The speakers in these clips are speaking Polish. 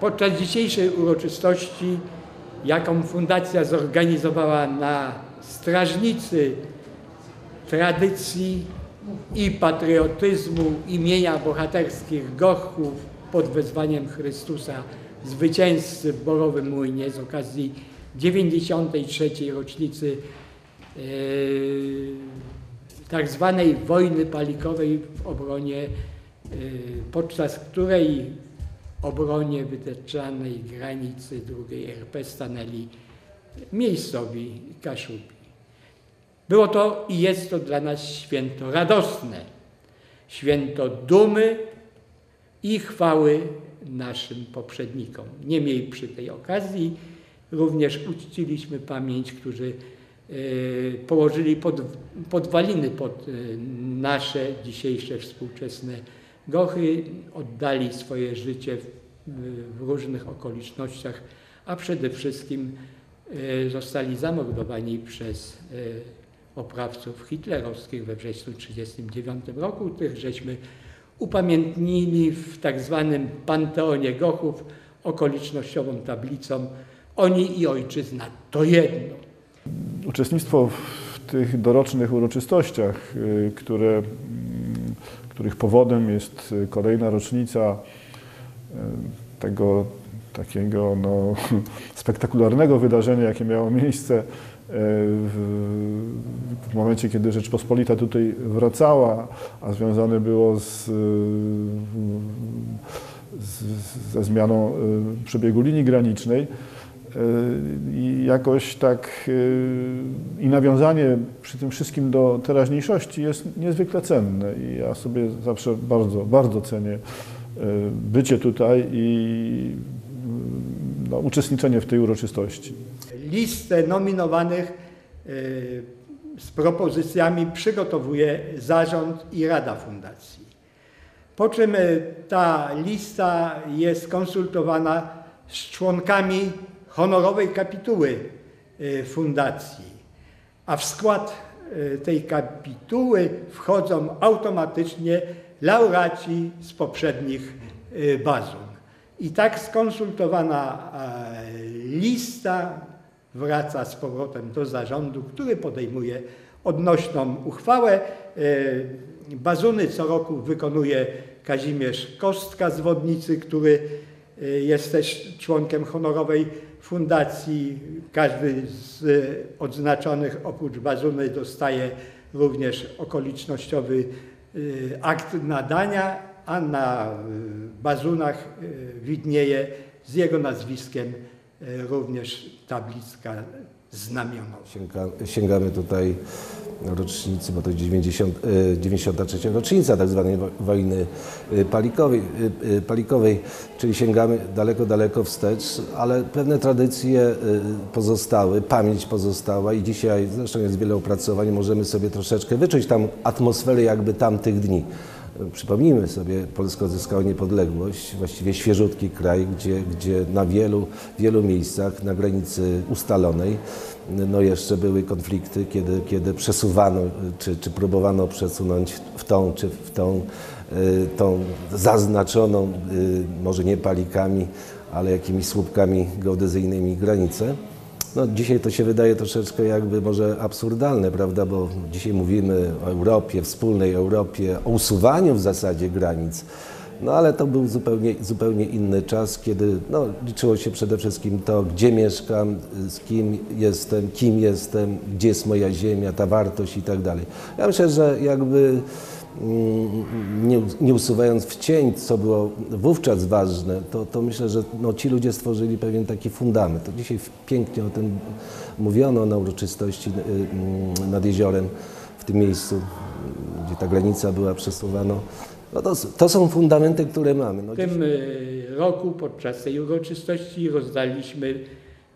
Podczas dzisiejszej uroczystości, jaką fundacja zorganizowała na strażnicy tradycji i patriotyzmu imienia bohaterskich Gochów pod wezwaniem Chrystusa zwycięzcy w Borowym Młynie z okazji 93. rocznicy e, tak zwanej wojny palikowej w obronie, e, podczas której obronie wytyczanej granicy II RP stanęli miejscowi Kaszubi. Było to i jest to dla nas święto radosne, święto dumy i chwały naszym poprzednikom. Niemniej przy tej okazji również uczciliśmy pamięć, którzy e, położyli pod, podwaliny pod e, nasze dzisiejsze współczesne Gochy, oddali swoje życie w, różnych okolicznościach, a przede wszystkim e, zostali zamordowani przez oprawców hitlerowskich we wrześniu 1939 roku. Tych żeśmy upamiętnili w tak zwanym Panteonie Gochów okolicznościową tablicą Oni i Ojczyzna to jedno. Uczestnictwo w tych dorocznych uroczystościach, y, które, których powodem jest kolejna rocznica y, tego takiego no, spektakularnego wydarzenia, jakie miało miejsce w momencie, kiedy Rzeczpospolita tutaj wracała, a związane było z, z, ze zmianą y, przebiegu linii granicznej, y, i jakoś tak y, i nawiązanie przy tym wszystkim do teraźniejszości jest niezwykle cenne i ja sobie zawsze bardzo, bardzo cenię bycie tutaj i no, uczestniczenie w tej uroczystości listę nominowanych z propozycjami przygotowuje zarząd i Rada Fundacji. Po czym ta lista jest konsultowana z członkami honorowej kapituły e, fundacji, a w skład tej kapituły wchodzą automatycznie laureaci z poprzednich bazów. I tak skonsultowana lista wraca z powrotem do zarządu, który podejmuje odnośną uchwałę. Bazuny co roku wykonuje Kazimierz Kostka z Wodnicy, który jest też członkiem honorowej fundacji. Każdy z odznaczonych oprócz bazuny dostaje również okolicznościowy e, akt nadania, a na bazunach widnieje z jego nazwiskiem również tabliczka znamionowa. Sięga, sięgamy tutaj rocznicy, bo to 90, 93 e, rocznica tak zwanej wojny e, palikowej, palikowej, czyli sięgamy daleko, daleko wstecz, ale pewne tradycje pozostały, pamięć pozostała i dzisiaj, zresztą jest wiele opracowań, możemy sobie troszeczkę wyczuć tam atmosferę jakby tamtych dni. Przypomnijmy sobie, Polska odzyskała niepodległość, właściwie świeżutki kraj, gdzie, gdzie na wielu, wielu miejscach na granicy ustalonej no jeszcze były konflikty, kiedy, kiedy przesuwano, czy, czy próbowano przesunąć w tą, czy w tą, y, tą zaznaczoną, y, może nie palikami, ale jakimiś słupkami geodezyjnymi granicę. No, dzisiaj to się wydaje troszeczkę jakby może absurdalne, prawda, bo dzisiaj mówimy o Europie, wspólnej Europie, o usuwaniu w zasadzie granic. No ale to był zupełnie, zupełnie inny czas, kiedy no, liczyło się przede wszystkim to, gdzie mieszkam, z kim jestem, kim jestem, gdzie jest moja ziemia, ta wartość i tak dalej. Ja myślę, że jakby nie, nie usuwając w cień, co było wówczas ważne, to, to myślę, że no, ci ludzie stworzyli pewien taki fundament. To dzisiaj pięknie o tym mówiono na uroczystości y, nad jeziorem, w tym miejscu, gdzie ta granica była przesuwana. No to, to, są fundamenty, które mamy. No w tym y, roku podczas tej uroczystości rozdaliśmy,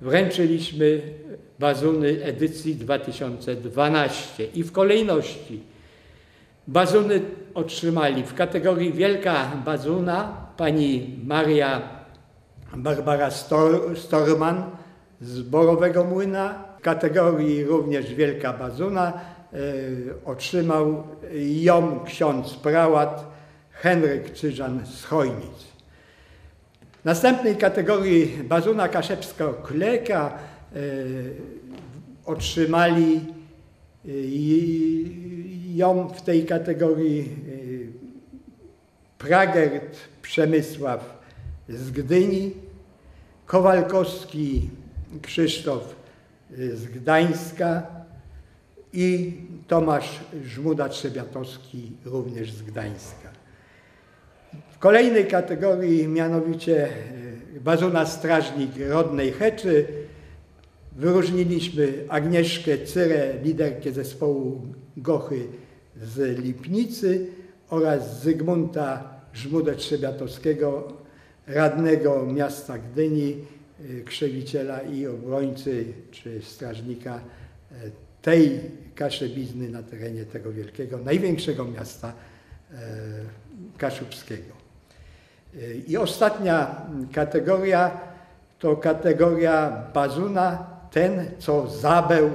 wręczyliśmy bazuny edycji 2012 i w kolejności Bazuny otrzymali w kategorii Wielka Bazuna pani Maria Barbara Stor, Storman z Borowego Młyna. W kategorii również Wielka Bazuna e, otrzymał ją ksiądz prałat Henryk Czyżan z Chojnic. W następnej kategorii Bazuna Kaszewsko-Kleka e, otrzymali i- ją w tej kategorii e, Pragert Przemysław z Gdyni, Kowalkowski Krzysztof y, z Gdańska i Tomasz Żmuda-Trzebiatowski również z Gdańska. W kolejnej kategorii, mianowicie y, Bazuna Strażnik Rodnej Heczy, wyróżniliśmy Agnieszkę Cyrę, liderkę zespołu Gochy z Lipnicy oraz Zygmunta Żmudę-Trzebiatowskiego, radnego miasta Gdyni, y, krzewiciela i obrońcy czy strażnika e, tej kaszebizny na terenie tego wielkiego, największego miasta e, kaszubskiego. Y, I ostatnia kategoria to kategoria bazuna, ten co zabeł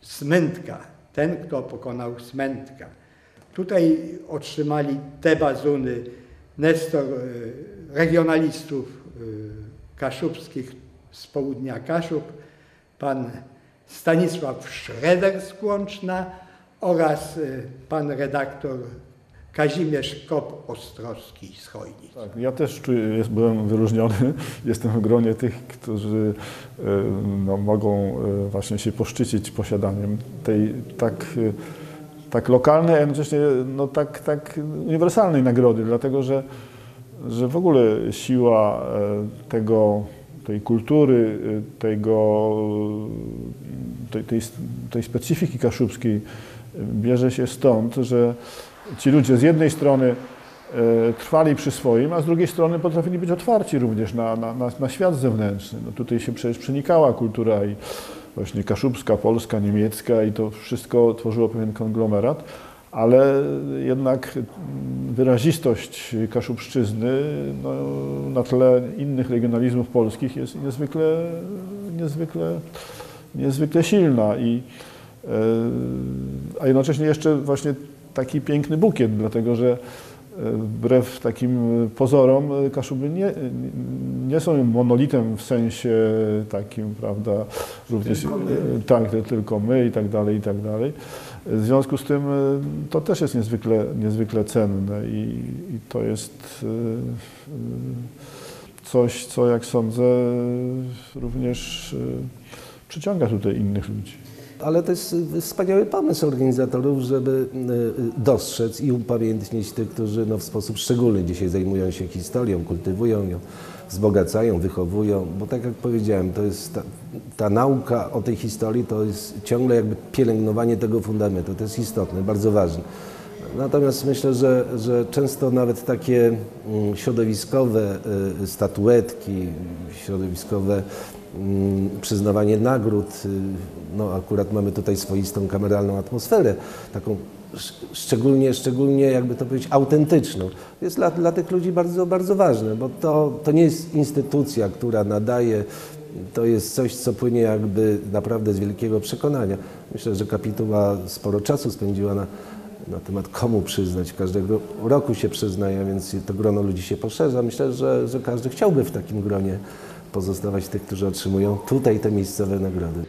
smętka, ten kto pokonał smętka. Tutaj otrzymali te bazuny Nestor y, regionalistów y, kaszubskich z południa Kaszub, pan Stanisław Szreder z Kłączna oraz y, pan redaktor Kazimierz Kop-Ostrowski z Chojnic. Tak, ja też czuję, byłem wyróżniony, jestem w gronie tych, którzy e, no, mogą e, właśnie się poszczycić posiadaniem tej tak, e, tak lokalnej, a jednocześnie no, tak, tak uniwersalnej nagrody, dlatego że, że w ogóle siła tego, tej kultury, tego, tej, tej, tej specyfiki kaszubskiej bierze się stąd, że ci ludzie z jednej strony e, trwali przy swoim, a z drugiej strony potrafili być otwarci również na, na, na, na świat zewnętrzny. No tutaj się przecież przenikała kultura i właśnie kaszubska, polska, niemiecka i to wszystko tworzyło pewien konglomerat, ale jednak wyrazistość kaszubszczyzny no, na tle innych regionalizmów polskich jest niezwykle, niezwykle, niezwykle silna i e, a jednocześnie jeszcze właśnie taki piękny bukiet, dlatego że e, wbrew takim pozorom e, Kaszuby nie, nie są monolitem w sensie takim, prawda, również e, tak, tylko my i tak dalej, i tak dalej. W związku z tym to też jest niezwykle, niezwykle cenne i, i to jest coś, co jak sądzę również przyciąga tutaj innych ludzi. Ale to jest wspaniały pomysł organizatorów, żeby y, dostrzec i upamiętnić tych, którzy no, w sposób szczególny dzisiaj zajmują się historią, kultywują ją, wzbogacają, wychowują, bo tak jak powiedziałem, to jest ta, ta nauka o tej historii to jest ciągle jakby pielęgnowanie tego fundamentu, to jest istotne, bardzo ważne. Natomiast myślę, że, że często nawet takie mm, środowiskowe y, statuetki, środowiskowe mm, przyznawanie nagród, y, no akurat mamy tutaj swoistą kameralną atmosferę, taką sz- szczególnie, szczególnie jakby to powiedzieć autentyczną. Jest dla, dla tych ludzi bardzo, bardzo ważne, bo to, to nie jest instytucja, która nadaje, to jest coś, co płynie jakby naprawdę z wielkiego przekonania. Myślę, że kapituła sporo czasu spędziła na, na temat komu przyznać. Każdego roku się przyznaje, więc to grono ludzi się poszerza. Myślę, że, że każdy chciałby w takim gronie pozostawać tych, którzy otrzymują tutaj te miejscowe nagrody.